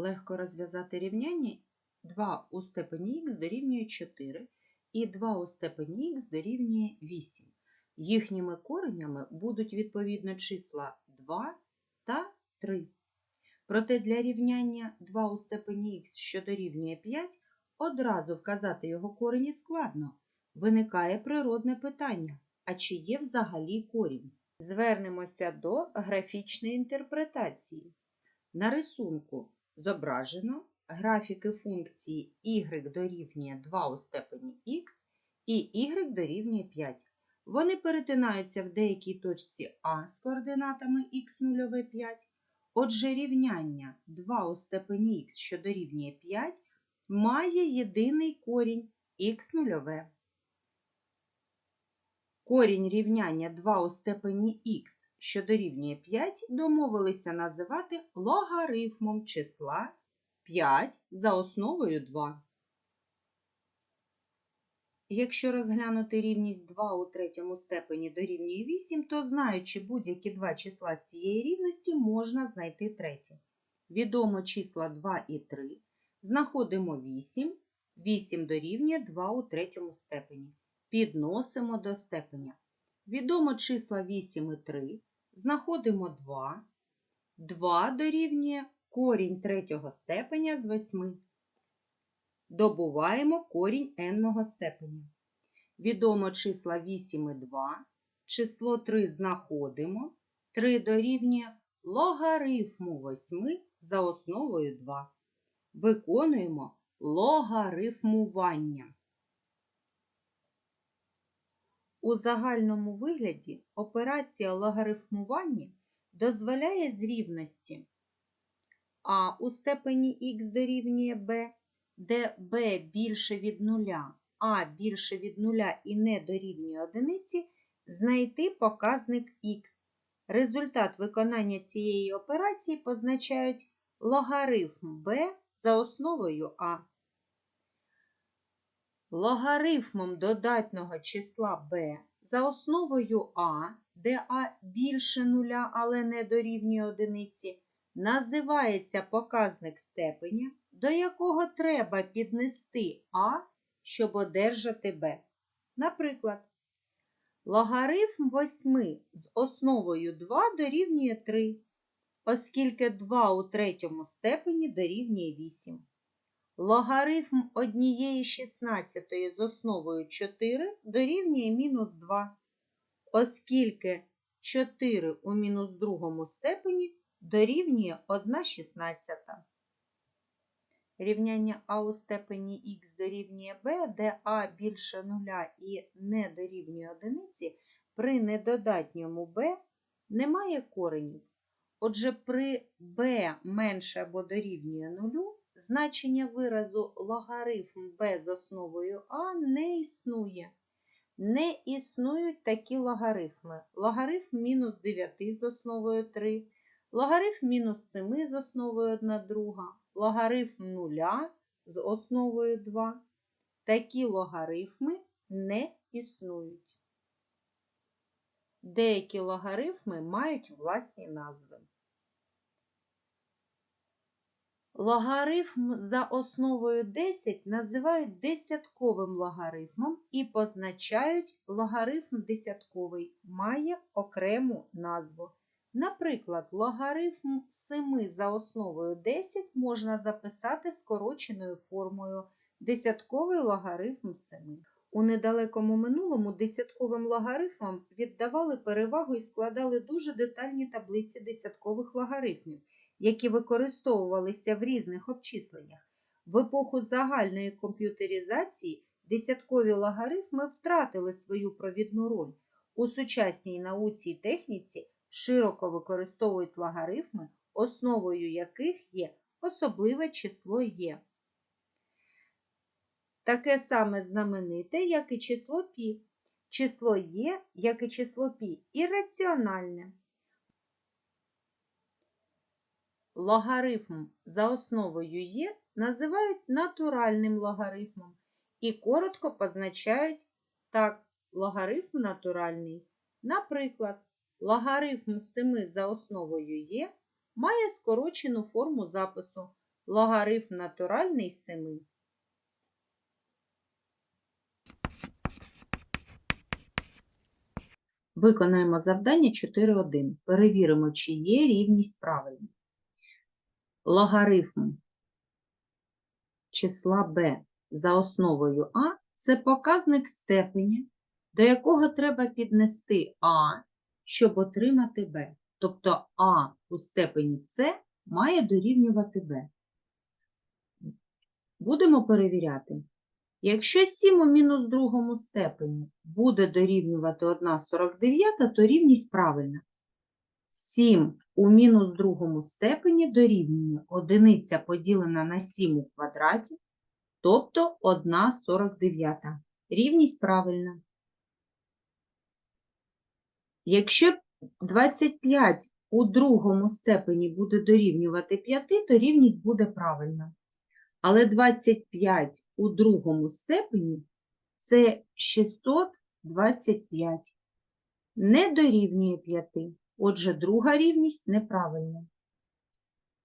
Легко розв'язати рівняння 2 у степені х дорівнює 4 і 2 у степені х дорівнює 8. Їхніми коренями будуть відповідно числа 2 та 3. Проте для рівняння 2 у степені х, що дорівнює 5, одразу вказати його корені складно. Виникає природне питання, а чи є взагалі корінь? Звернемося до графічної інтерпретації. На рисунку зображено графіки функції y дорівнює 2 у степені х і y дорівнює 5. Вони перетинаються в деякій точці А з координатами х0 5. Отже, рівняння 2 у степені х, що дорівнює 5, має єдиний корінь х0. Корінь рівняння 2 у степені х, що дорівнює 5, домовилися називати логарифмом числа 5 за основою 2. Якщо розглянути рівність 2 у третьому степені дорівнює 8, то знаючи будь-які два числа з цієї рівності, можна знайти третє. Відомо числа 2 і 3. Знаходимо 8. 8 дорівнює 2 у третьому степені. Підносимо до степеня. Відомо числа 8 і 3. Знаходимо 2. 2 дорівнює корінь третього степеня з 8. Добуваємо корінь n степеня. Відомо числа 8 і 2. Число 3 знаходимо. 3 дорівнює логарифму 8 за основою 2. Виконуємо логарифмування. У загальному вигляді операція логарифмування дозволяє з рівності а у степені х дорівнює b, де b більше від нуля, а більше від нуля і не дорівнює одиниці, знайти показник х. Результат виконання цієї операції позначають логарифм b за основою а. Логарифмом додатного числа b за основою а, де а більше нуля, але не дорівнює одиниці, називається показник степеня, до якого треба піднести а, щоб одержати b. Наприклад, логарифм 8 з основою 2 дорівнює 3, оскільки 2 у третьому степені дорівнює 8. Логарифм однієї 16 з основою 4 дорівнює мінус 2, оскільки 4 у мінус другому степені дорівнює 1 шістнадцята. Рівняння а у степені х дорівнює b, де а більше нуля і не дорівнює одиниці, при недодатньому b немає коренів. Отже, при b менше або дорівнює нулю, значення виразу логарифм b з основою а не існує. Не існують такі логарифми. Логарифм мінус 9 з основою 3, логарифм мінус 7 з основою 1 друга, логарифм 0 з основою 2. Такі логарифми не існують. Деякі логарифми мають власні назви. Логарифм за основою 10 називають десятковим логарифмом і позначають логарифм десятковий, має окрему назву. Наприклад, логарифм 7 за основою 10 можна записати скороченою формою десятковий логарифм 7. У недалекому минулому десятковим логарифмам віддавали перевагу і складали дуже детальні таблиці десяткових логарифмів, які використовувалися в різних обчисленнях. В епоху загальної комп'ютеризації десяткові логарифми втратили свою провідну роль. У сучасній науці і техніці широко використовують логарифми, основою яких є особливе число є. Таке саме знамените, як і число пі. Число є, як і число пі, ірраціональне. Логарифм за основою є називають натуральним логарифмом і коротко позначають так логарифм натуральний. Наприклад, логарифм 7 за основою є має скорочену форму запису логарифм натуральний з 7. Виконаємо завдання 4.1. Перевіримо, чи є рівність правильна. Логарифм числа b за основою а це показник степеня, до якого треба піднести а, щоб отримати b. Тобто а у степені С має дорівнювати b. Будемо перевіряти. Якщо 7 у мінус другому степені буде дорівнювати 1,49, то рівність правильна. 7 у мінус другому степені дорівнює одиниця поділена на 7 у квадраті, тобто 1,49. Рівність правильна. Якщо 25 у другому степені буде дорівнювати 5, то рівність буде правильна. Але 25 у другому степені це 625. Не дорівнює 5. Отже, друга рівність неправильна.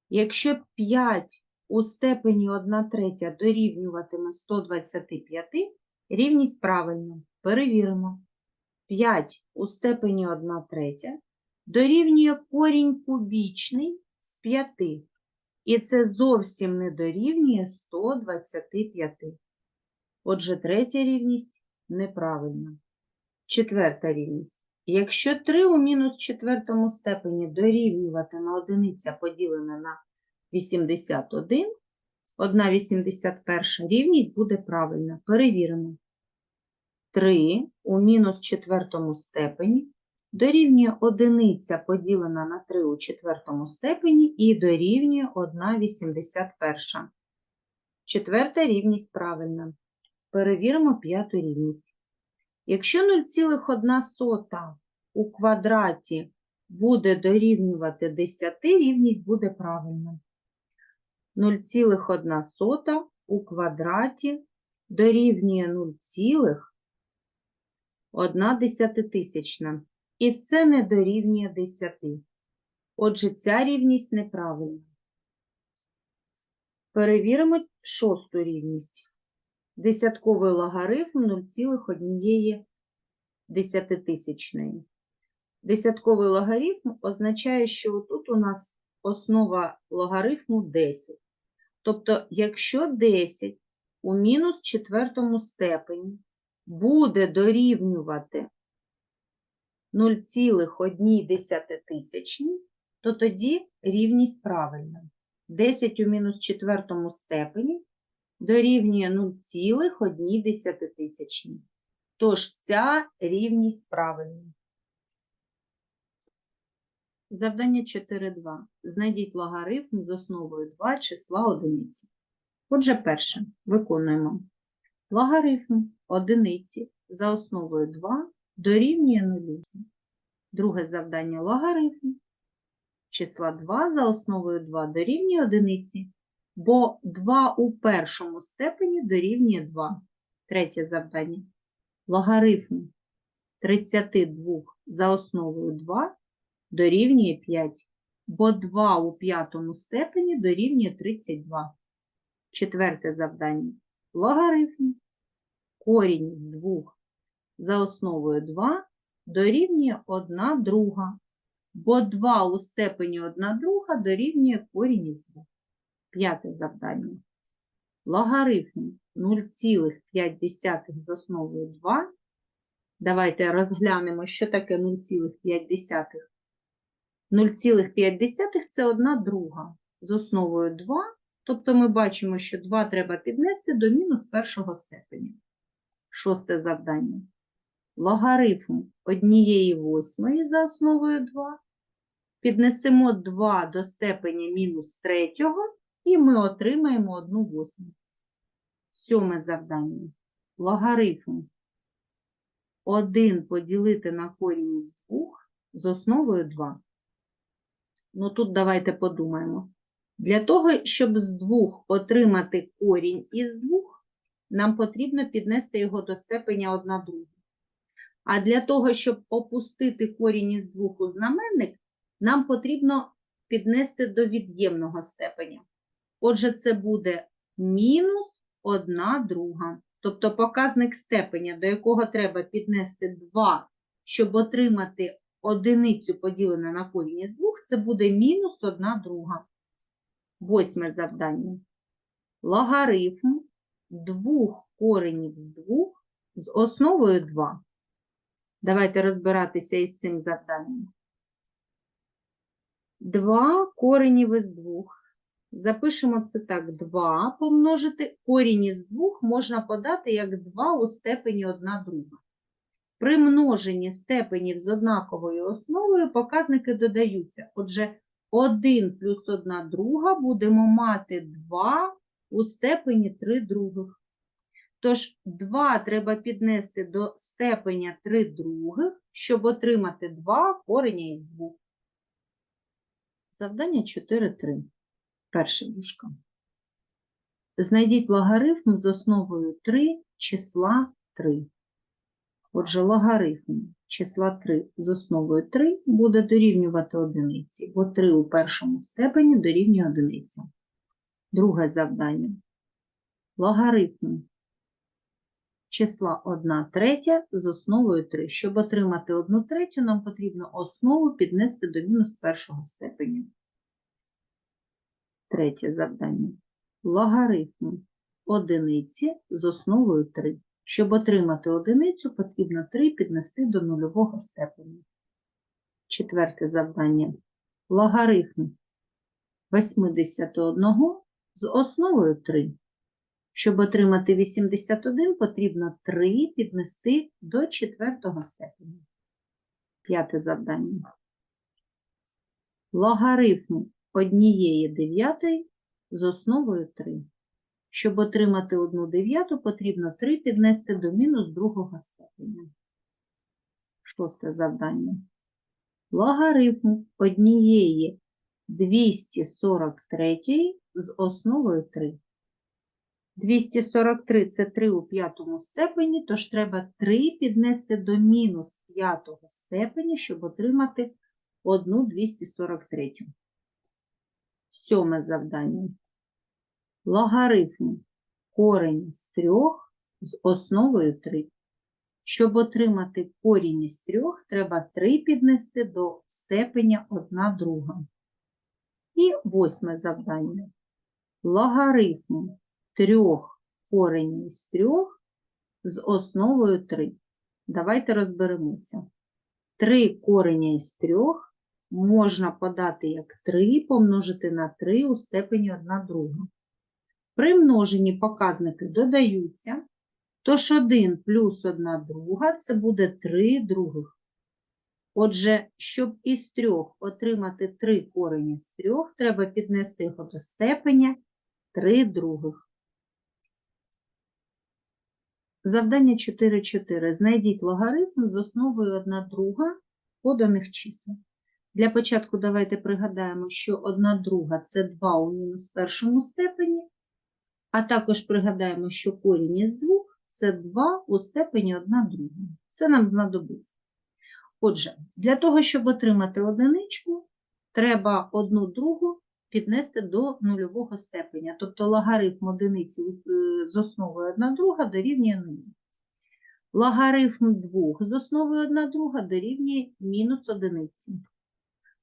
Якщо 5 у степені 1 третя дорівнюватиме 125, рівність правильна. Перевіримо. 5 у степені 1 третя дорівнює корінь кубічний з 5. І це зовсім не дорівнює 125. Отже, третя рівність неправильна. Четверта рівність. Якщо 3 у мінус четвертому степені дорівнюватиме одиниця поділена на 81, 1,81 рівність буде правильна. Перевіримо. 3 у мінус четвертому степені дорівнює одиниця поділена на 3 у четвертому степені і дорівнює 1,81. Четверта рівність правильна. Перевіримо п'яту рівність. Якщо 0,1 у квадраті буде дорівнювати 10, рівність буде правильна. 0,1 у квадраті дорівнює 0,1 десятитисячна. І це не дорівнює 10. Отже, ця рівність неправильна. Перевіримо шосту рівність. Десятковий логарифм 0,1 десятитисячної. Десятковий логарифм означає, що тут у нас основа логарифму 10. Тобто, якщо 10 у мінус четвертому степені буде дорівнювати 0,1, то тоді рівність правильна. 10 у мінус четвертому степені дорівнює 0,1. Тож ця рівність правильна. Завдання 4.2. Знайдіть логарифм з основою 2 числа одиниці. Отже, перше виконуємо. Логарифм одиниці за основою 2 дорівнює 0. Друге завдання логарифм числа 2 за основою 2 дорівнює 1, бо 2 у першому степені дорівнює 2. Третє завдання. Логарифм 32 за основою 2 дорівнює 5, бо 2 у п'ятому степені дорівнює 32. Четверте завдання. Логарифм корінь з 2 за основою 2 дорівнює 1 друга, бо 2 у степені 1 друга дорівнює корінь із 2. П'яте завдання. Логарифм 0,5 з основою 2. Давайте розглянемо, що таке 0,5. 0,5 це 1 друга з основою 2, тобто ми бачимо, що 2 треба піднести до мінус першого степеня. Шосте завдання. Логарифм однієї восьмої за основою 2. Піднесемо 2 до степені мінус третього, і ми отримаємо 1 восьму. Сьоме завдання. Логарифм 1 поділити на корінь з 2 з основою 2. Ну тут давайте подумаємо. Для того, щоб з 2 отримати корінь із 2, нам потрібно піднести його до степеня 1 друга. А для того, щоб опустити корінь із 2 у знаменник, нам потрібно піднести до від'ємного степеня. Отже, це буде мінус 1 друга. Тобто показник степеня, до якого треба піднести 2, щоб отримати одиницю поділене на корінь із 2, це буде мінус 1 друга. Восьме завдання. Логарифм двох коренів з двох з основою 2. Давайте розбиратися із цим завданням. 2 коренів із 2. Запишемо це так: 2 помножити корінь із 2 можна подати як 2 у степені 1 друга. При множенні степенів з однаковою основою показники додаються. Отже, 1 плюс 1 друга будемо мати 2 у степені 3 других. Тож 2 треба піднести до степеня 3 других, щоб отримати 2 кореня із 2. Завдання 4.3. Перша дужка. Знайдіть логарифм з основою 3 числа 3. Отже, логарифм числа 3 з основою 3 буде дорівнювати одиниці, бо 3 у першому степені дорівнює одиниці. Друге завдання. Логарифм числа 1 третя з основою 3. Щоб отримати 1 третю, нам потрібно основу піднести до мінус першого степеня. Третє завдання. Логарифм одиниці з основою 3. Щоб отримати одиницю, потрібно 3 піднести до нульового степеня. Четверте завдання. Логарифм 81 з основою 3. Щоб отримати 81, потрібно 3 піднести до четвертого степеня. П'яте завдання. Логарифм однієї дев'ятої з основою 3. Щоб отримати одну дев'яту, потрібно 3 піднести до мінус другого степеня. Шосте завдання. Логарифм однієї 243 з основою 3. 243 – це 3 у п'ятому степені, тож треба 3 піднести до мінус п'ятого степеня, щоб отримати одну 243. Сьоме завдання. Логарифм корень з 3 з основою 3. Щоб отримати корінь із 3, треба 3 піднести до степеня 1 друга. І восьме завдання. Логарифм 3 корень із 3 з основою 3. Давайте розберемося. 3 кореня із 3 можна подати як 3 помножити на 3 у степені 1 друга. При множенні показники додаються, тож 1 плюс 1 друга – це буде 3 других. Отже, щоб із 3 отримати 3 корені з 3, треба піднести його до степеня 3 других. Завдання 4.4. Знайдіть логарифм з основою 1 друга поданих чисел. Для початку давайте пригадаємо, що 1 друга – це 2 у мінус першому степені, а також пригадаємо, що корінь із 2 – це 2 у степені 1 друга. Це нам знадобиться. Отже, для того, щоб отримати одиничку, треба 1 другу піднести до нульового степеня. Тобто логарифм одиниці е, з основою 1 друга дорівнює 0. Логарифм 2 з основою 1 друга дорівнює мінус одиниці.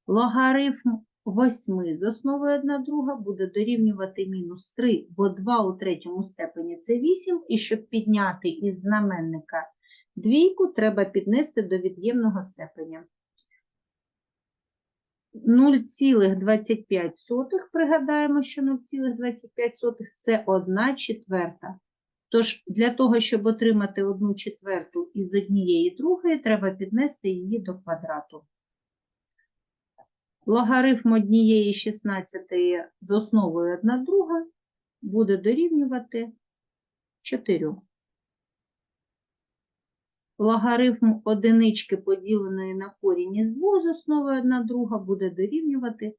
Логарифм 8 з основою 1 друга буде дорівнювати мінус 3, бо 2 у третьому степені це 8, і щоб підняти із знаменника двійку, треба піднести до від'ємного степеня. 0,25, пригадаємо, що 0,25 це 1 четверта. Тож для того, щоб отримати 1 четверту із однієї другої, треба піднести її до квадрату. Логарифм однієї 16 з основою 1 друга буде дорівнювати 4. Логарифм одинички, поділеної на корінь із 2 з основою 1 друга, буде дорівнювати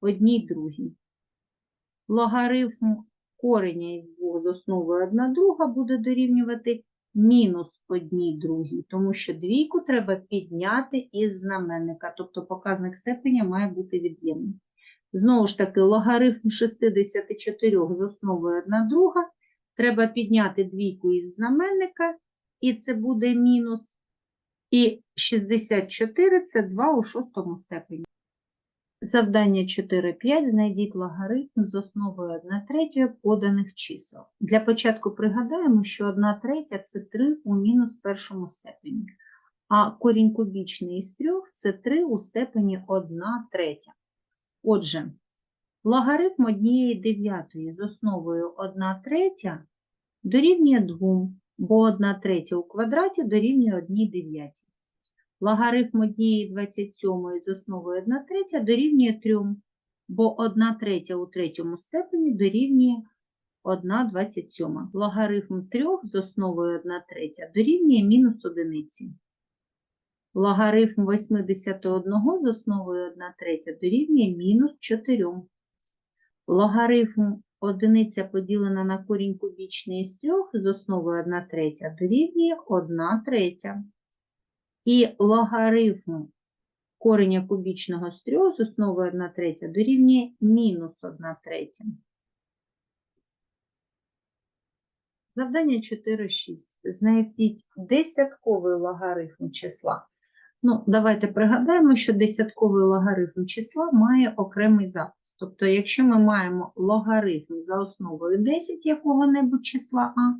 1 другій. Логарифм кореня із 2 з основою 1 друга буде дорівнювати мінус 1 другій, тому що двійку треба підняти із знаменника, тобто показник степеня має бути від'ємним. Знову ж таки, логарифм 64 з основою 1 друга. Треба підняти двійку із знаменника, і це буде мінус. І 64 – це 2 у шостому степені. Завдання 4.5. Знайдіть логарифм з основою 1 третьої поданих чисел. Для початку пригадаємо, що 1 третя – це 3 у мінус першому степені, а корінь кубічний із 3 – це 3 у степені 1 третя. Отже, логарифм однієї дев'ятої з основою 1 третя дорівнює 2, бо 1 третя у квадраті дорівнює 1 дев'ятій. Логарифм однієї 27 з основою 1 третя дорівнює 3, бо 1 третя у третьому степені дорівнює 1 27. Логарифм 3 з основою 1 третя дорівнює мінус одиниці. Логарифм 81 з основою 1 третя дорівнює мінус 4. Логарифм одиниця поділена на корінь кубічний із 3 з основою 1 третя дорівнює 1 третя. І логарифм кореня кубічного з 3 з основою 1 третя дорівнює мінус 1 третя. Завдання 4.6. Знайдіть десятковий логарифм числа. Ну, давайте пригадаємо, що десятковий логарифм числа має окремий запис. Тобто, якщо ми маємо логарифм за основою 10 якого-небудь числа А,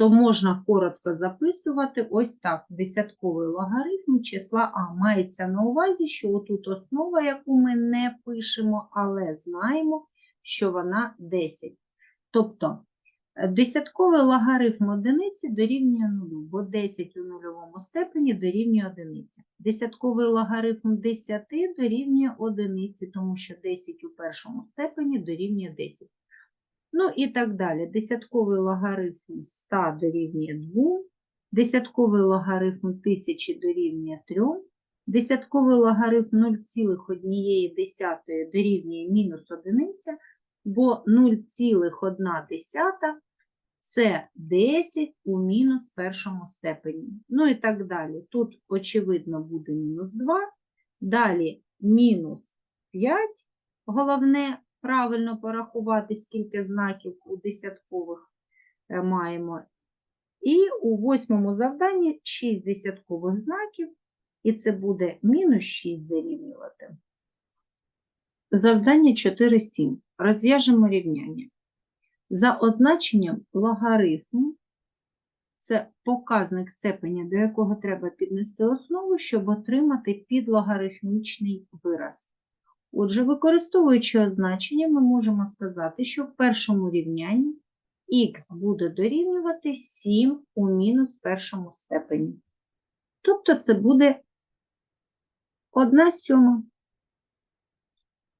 то можна коротко записувати ось так. Десятковий логарифм числа А. Мається на увазі, що отут основа, яку ми не пишемо, але знаємо, що вона 10. Тобто, е, десятковий логарифм одиниці дорівнює 0, бо 10 у нульовому степені дорівнює одиниці. Десятковий логарифм 10 дорівнює одиниці, тому що 10 у першому степені дорівнює 10. Ну і так далі. Десятковий логарифм 100 дорівнює 2, десятковий логарифм 1000 дорівнює 3, десятковий логарифм 0,1 дорівнює мінус 1, бо 0,1 це 10 у мінус першому степені. Ну і так далі. Тут, очевидно, буде мінус 2, далі мінус 5, головне правильно порахувати, скільки знаків у десяткових е, маємо. І у восьмому завданні 6 десяткових знаків, і це буде мінус 6 дорівнювати. Завдання 4.7. Розв'яжемо рівняння. За означенням логарифму, це показник степеня, до якого треба піднести основу, щоб отримати підлогарифмічний вираз. Отже, використовуючи означення, ми можемо сказати, що в першому рівнянні х буде дорівнювати 7 у мінус першому степені. Тобто це буде 1 сьома.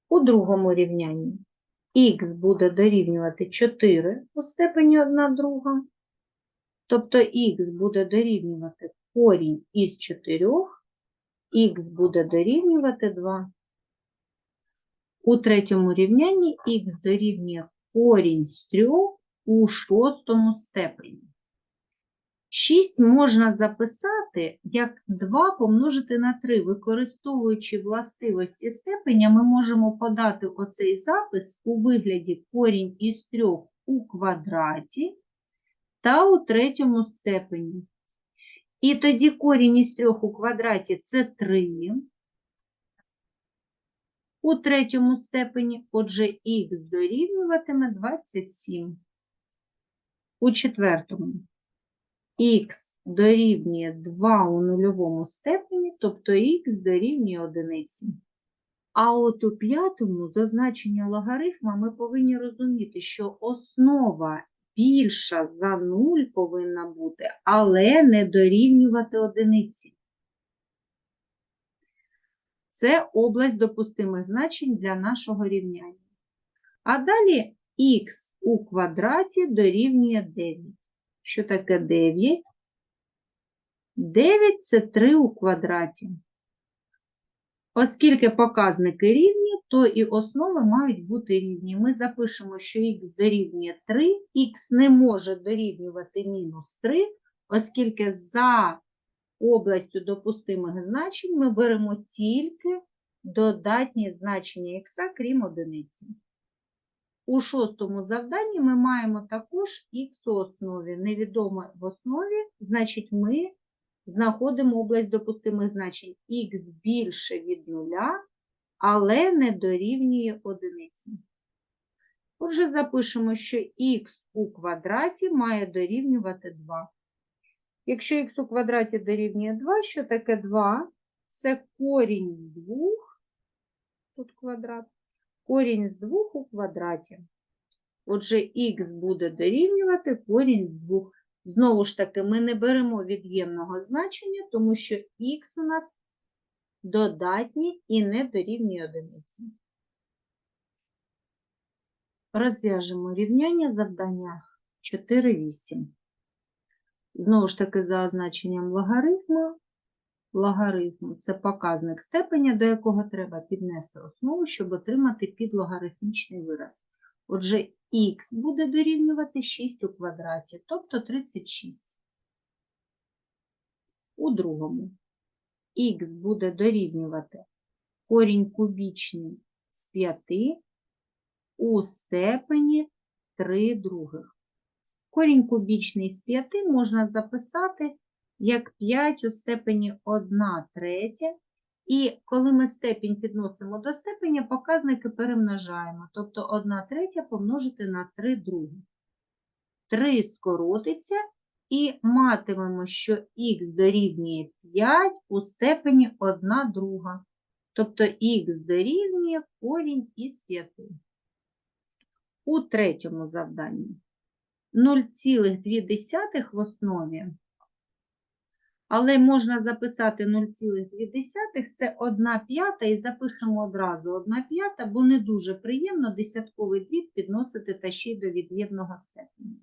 У другому рівнянні х буде дорівнювати 4 у степені 1 друга. Тобто х буде дорівнювати корінь із 4, х буде дорівнювати 2. У третьому рівнянні х дорівнює корінь з 3 у шостому степені. 6 можна записати як 2 помножити на 3. Використовуючи властивості степеня, ми можемо подати оцей запис у вигляді корінь із 3 у квадраті та у третьому степені. І тоді корінь із 3 у квадраті це 3 у третьому степені, отже, х дорівнюватиме 27. У четвертому х дорівнює 2 у нульовому степені, тобто х дорівнює 1. А от у п'ятому з означення логарифма ми повинні розуміти, що основа більша за 0 повинна бути, але не дорівнювати одиниці. Це область допустимих значень для нашого рівняння. А далі х у квадраті дорівнює 9. Що таке 9? 9 – це 3 у квадраті. Оскільки показники рівні, то і основи мають бути рівні. Ми запишемо, що х дорівнює 3, х не може дорівнювати мінус 3, оскільки за областю допустимих значень ми беремо тільки додатні значення х, крім одиниці. У шостому завданні ми маємо також х у основі. Невідоме в основі, значить, ми знаходимо область допустимих значень. х більше від нуля, але не дорівнює одиниці. Отже, запишемо, що х у квадраті має дорівнювати 2. Якщо х у квадраті дорівнює 2, що таке 2? Це корінь з 2, тут квадрат, корінь з 2 у квадраті. Отже, х буде дорівнювати корінь з 2. Знову ж таки, ми не беремо від'ємного значення, тому що х у нас додатні і не дорівнює одиниці. Розв'яжемо рівняння завдання 4,8. Знову ж таки, за означенням логарифму. Логарифм – це показник степеня, до якого треба піднести основу, щоб отримати підлогарифмічний вираз. Отже, х буде дорівнювати 6 у квадраті, тобто 36. У другому х буде дорівнювати корінь кубічний з 5 у степені 3 других. Корінь кубічний з 5 можна записати як 5 у степені 1 третя. І коли ми степінь підносимо до степеня, показники перемножаємо. Тобто 1 третя помножити на 3 друге. 3 скоротиться і матимемо, що х дорівнює 5 у степені 1 друга. Тобто х дорівнює корінь із 5. У третьому завданні 0,2 в основі але можна записати 0,2, це 1 п'ята, і запишемо одразу 1 п'ята, бо не дуже приємно десятковий дріб підносити та ще й до від'ємного степеня.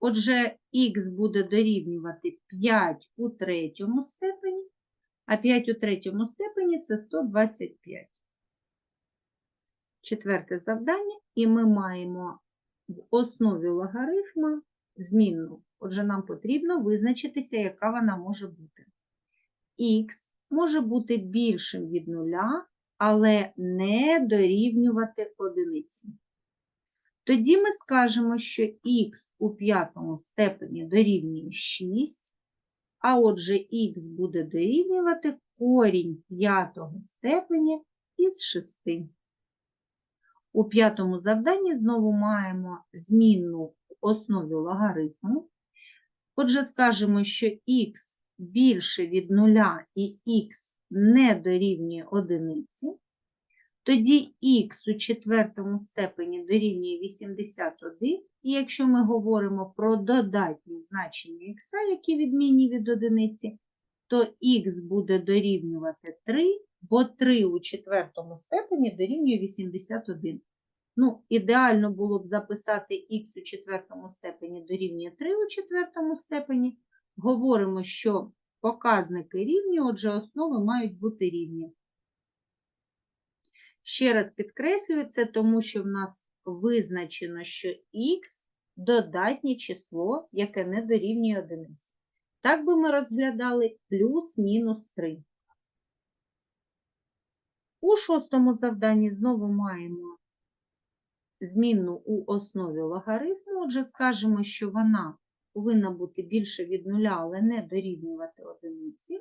Отже, х буде дорівнювати 5 у третьому степені, а 5 у третьому степені це 125. Четверте завдання, і ми маємо в основі логарифма змінну. Отже, нам потрібно визначитися, яка вона може бути. Х може бути більшим від нуля, але не дорівнювати одиниці. Тоді ми скажемо, що х у п'ятому степені дорівнює 6, а отже, х буде дорівнювати корінь п'ятого степені із 6. У п'ятому завданні знову маємо змінну в основі логарифму. Отже, скажемо, що х більше від нуля і х не дорівнює одиниці, тоді х у четвертому степені дорівнює 81, і якщо ми говоримо про додатні значення х, які відмінні від одиниці, то х буде дорівнювати 3, бо 3 у четвертому степені дорівнює 81. Ну, ідеально було б записати х у четвертому степені дорівнює 3 у четвертому степені. Говоримо, що показники рівні, отже, основи мають бути рівні. Ще раз підкреслюю це, тому що в нас визначено, що х додатнє число, яке не дорівнює одиниці. Так би ми розглядали плюс-мінус 3. У шостому завданні знову маємо змінну у основі логарифму, отже, скажемо, що вона повинна бути більше від нуля, але не дорівнювати одиниці.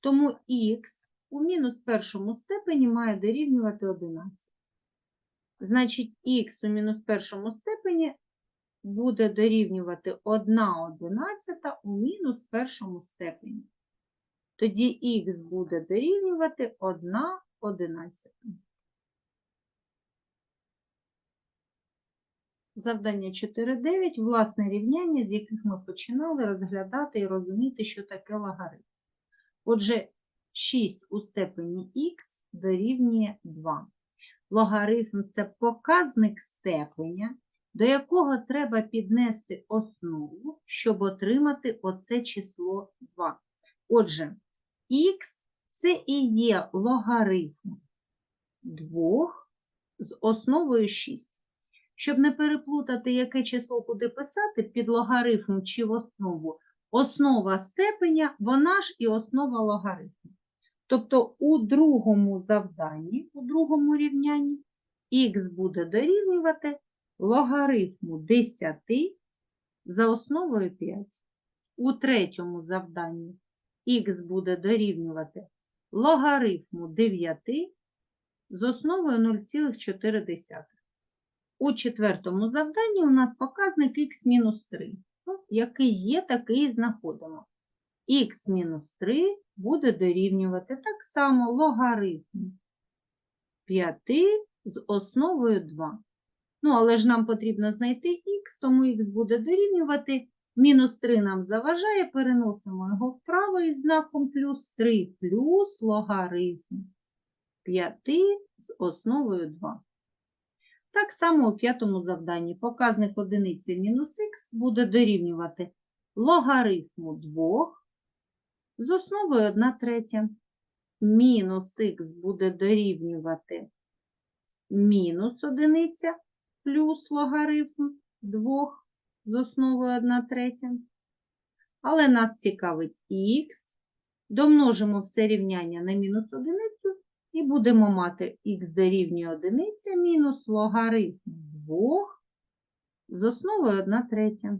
Тому х у мінус першому степені має дорівнювати 11. Значить, х у мінус першому степені буде дорівнювати 1 одинадцята у мінус першому степені. Тоді х буде дорівнювати 1 одинадцята. Завдання 4.9 власне рівняння, з яких ми починали розглядати і розуміти, що таке логарифм. Отже, 6 у степені х дорівнює 2. Логарифм це показник степеня, до якого треба піднести основу, щоб отримати оце число 2. Отже, х це і є логарифм 2 з основою 6. Щоб не переплутати, яке число куди писати, під логарифм чи в основу, основа степеня, вона ж і основа логарифму. Тобто у другому завданні, у другому рівнянні, х буде дорівнювати логарифму 10 за основою 5. У третьому завданні х буде дорівнювати логарифму 9 з основою 0,4. У четвертому завданні у нас показник х-3. Ну, який є, такий і знаходимо. х-3 буде дорівнювати так само логарифм 5 з основою 2. Ну, але ж нам потрібно знайти х, тому х буде дорівнювати. Мінус 3 нам заважає, переносимо його вправо із знаком плюс 3 плюс логарифм 5 з основою 2. Так само у п'ятому завданні показник одиниці мінус х буде дорівнювати логарифму 2 з основою 1 третя. Мінус х буде дорівнювати мінус одиниця плюс логарифм 2 з основою 1 третя. Але нас цікавить х. Домножимо все рівняння на мінус одиницю і будемо мати х дорівнює одиниця мінус логарифм 2 з основою 1 третя.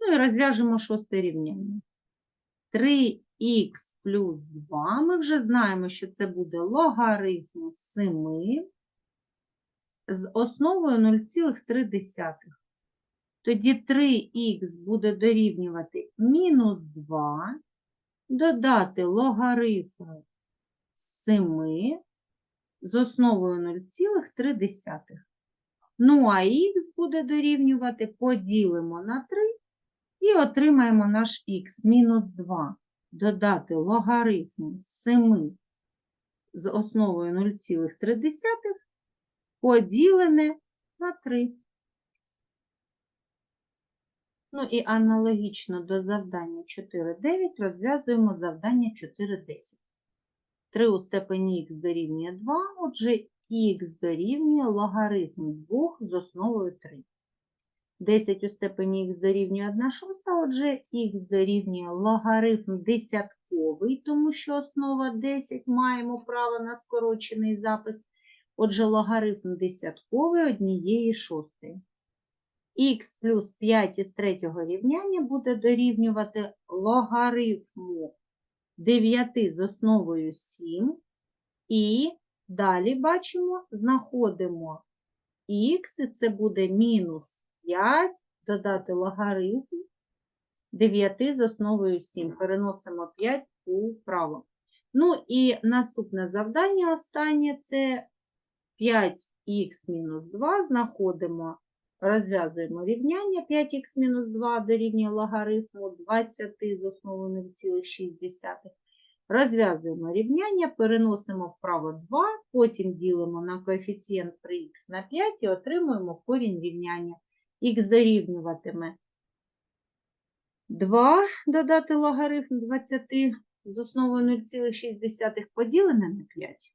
Ну і розв'яжемо шосте рівняння. 3х плюс 2. Ми вже знаємо, що це буде логарифм 7 з основою 0,3. Тоді 3х буде дорівнювати мінус 2, додати логарифм 7 з основою 0,3. Ну, а х буде дорівнювати, поділимо на 3 і отримаємо наш х мінус 2. Додати логарифм 7 з основою 0,3 поділене на 3. Ну і аналогічно до завдання 4,9 розв'язуємо завдання 4,10. 3 у степені х дорівнює 2, отже, х дорівнює логарифм 2 з основою 3. 10 у степені х дорівнює 1 шоста, отже, х дорівнює логарифм десятковий, тому що основа 10 маємо право на скорочений запис. Отже, логарифм десятковий однієї шостої. Х плюс 5 із третього рівняння буде дорівнювати логарифму 9 з основою 7. І далі бачимо, знаходимо х, і це буде мінус 5, додати логарифм 9 з основою 7. Переносимо 5 управо. Ну і наступне завдання останнє це 5х мінус 2. Знаходимо, розв'язуємо рівняння 5х мінус 2 дорівнює логарифму 20 з основою 0,6. Розв'язуємо рівняння, переносимо вправо 2, потім ділимо на коефіцієнт при х на 5 і отримуємо корінь рівняння. Х дорівнюватиме 2 додати логарифм 20 з основою 0,6 поділене на 5.